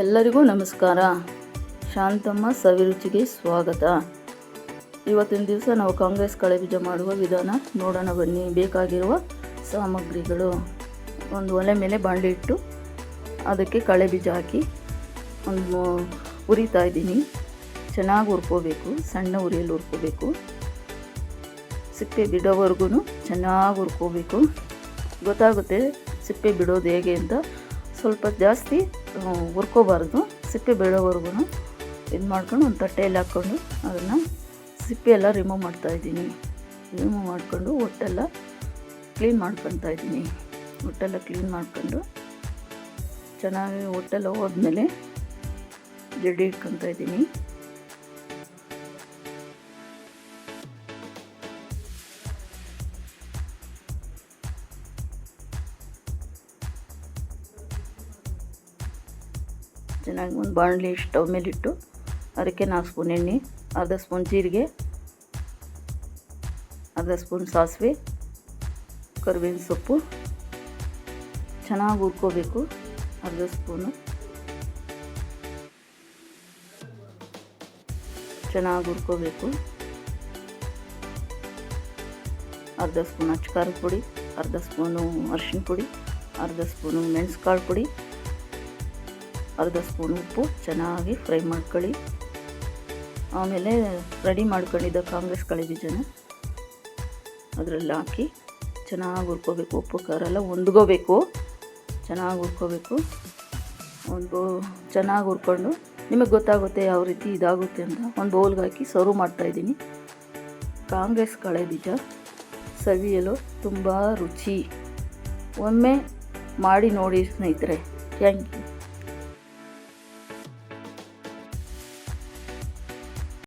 ಎಲ್ಲರಿಗೂ ನಮಸ್ಕಾರ. ಶಾಂತಮ್ಮ ಸವಿರುಚಿಗೆ ಸ್ವಾಗತ. ಇವತ್ತಿನ ದಿವಸ ನಾವು ಕಾಂಗ್ರೆಸ್ ಕಳೆ ಬೀಜ ಮಾಡುವ ವಿಧಾನ ನೋಡೋಣ ಬನ್ನಿ. ಬೇಕಾಗಿರುವ ಸಾಮಗ್ರಿಗಳು. ಒಂದು ಒಲೆ ಮೇಲೆ ಬಾಂಡಿ ಇಟ್ಟು ಅದಕ್ಕೆ ಕಳೆ ಬೀಜ ಹಾಕಿ ಒಂದು ಉರಿತಾ ಇದ್ದೀನಿ. ಚೆನ್ನಾಗಿ ಹುರ್ಕೋಬೇಕು, ಸಣ್ಣ ಉರಿಯಲ್ಲಿ ಹುರ್ಕೋಬೇಕು. ಸಿಪ್ಪೆ ಬಿಡೋವರೆಗೂ ಚೆನ್ನಾಗಿ ಹುರ್ಕೋಬೇಕು. ಗೊತ್ತಾಗುತ್ತೆ ಸಿಪ್ಪೆ ಬಿಡೋದು ಹೇಗೆ ಅಂತ. ಸ್ವಲ್ಪ ಜಾಸ್ತಿ ಹುರ್ಕೋಬಾರ್ದು, ಸಿಪ್ಪೆ ಬೀಳೋವರೆಗೂ ಇದು ಮಾಡ್ಕೊಂಡು ಒಂದು ತಟ್ಟೆಯಲ್ಲಿ ಹಾಕ್ಕೊಂಡು ಅದನ್ನು ಸಿಪ್ಪೆ ಎಲ್ಲ ರಿಮೂವ್ ಮಾಡ್ತಾಯಿದ್ದೀನಿ ರಿಮೂವ್ ಮಾಡಿಕೊಂಡು ಒಟ್ಟೆಲ್ಲ ಕ್ಲೀನ್ ಮಾಡ್ಕೊತಾ ಇದ್ದೀನಿ. ಒಟ್ಟೆಲ್ಲ ಕ್ಲೀನ್ ಮಾಡ್ಕೊಂಡು ಚೆನ್ನಾಗಿ ಒಟ್ಟೆಲ್ಲ ಹೋದ್ಮೇಲೆ ಜಡ್ಡಿ ಇಟ್ಕೊತಾ ಇದ್ದೀನಿ. ಚೆನ್ನಾಗಿ ಒಂದು ಬಾಣಲಿ ಸ್ಟವ್ ಮೇಲಿಟ್ಟು ಅದಕ್ಕೆ ನಾಲ್ಕು ಸ್ಪೂನ್ ಎಣ್ಣೆ, ಅರ್ಧ ಸ್ಪೂನ್ ಜೀರಿಗೆ, ಅರ್ಧ ಸ್ಪೂನ್ ಸಾಸಿವೆ, ಕರಿಬೇವಿನ ಸೊಪ್ಪು, ಚೆನ್ನಾಗಿ ಹುರ್ಕೋಬೇಕು, ಅರ್ಧ ಸ್ಪೂನು. ಚೆನ್ನಾಗಿ ಹುರ್ಕೋಬೇಕು. ಅರ್ಧ ಸ್ಪೂನ್ ಅಚ್ಚಕಾರದ ಪುಡಿ, ಅರ್ಧ ಸ್ಪೂನು ಅರಿಶಿನ ಪುಡಿ, ಅರ್ಧ ಸ್ಪೂನು ಮೆಣಸ್ಕಾಳು ಪುಡಿ. ಅರ್ಧ ಸ್ಪೂನ್ ಉಪ್ಪು, ಚೆನ್ನಾಗಿ ಫ್ರೈ ಮಾಡ್ಕೊಳ್ಳಿ. ಆಮೇಲೆ ರೆಡಿ ಮಾಡ್ಕೊಂಡಿದ್ದ ಕಾಂಗ್ರೆಸ್ ಕಳೆ ಬೀಜನ ಅದರಲ್ಲಿ ಹಾಕಿ ಚೆನ್ನಾಗಿ ಹುರ್ಕೋಬೇಕು. ಉಪ್ಪು, ಖಾರ ಎಲ್ಲ ಹೊಂದ್ಕೋಬೇಕು ಚೆನ್ನಾಗಿ ಹುರ್ಕೋಬೇಕು. ಒಂದು ಚೆನ್ನಾಗಿ ಹುರ್ಕೊಂಡು, ನಿಮಗೆ ಗೊತ್ತಾಗುತ್ತೆ ಯಾವ ರೀತಿ ಇದಾಗುತ್ತೆ ಅಂತ ಒಂದು ಬೌಲ್ಗೆ ಹಾಕಿ ಸರ್ವ್ ಮಾಡ್ತಾಯಿದ್ದೀನಿ ಕಾಂಗ್ರೆಸ್ ಕಳೆ ಬೀಜ ಸವಿಯಲು ತುಂಬ ರುಚಿ. ಒಮ್ಮೆ ಮಾಡಿ ನೋಡಿ ಸ್ನೇಹಿತರೆ, ಥ್ಯಾಂಕ್ ಯು.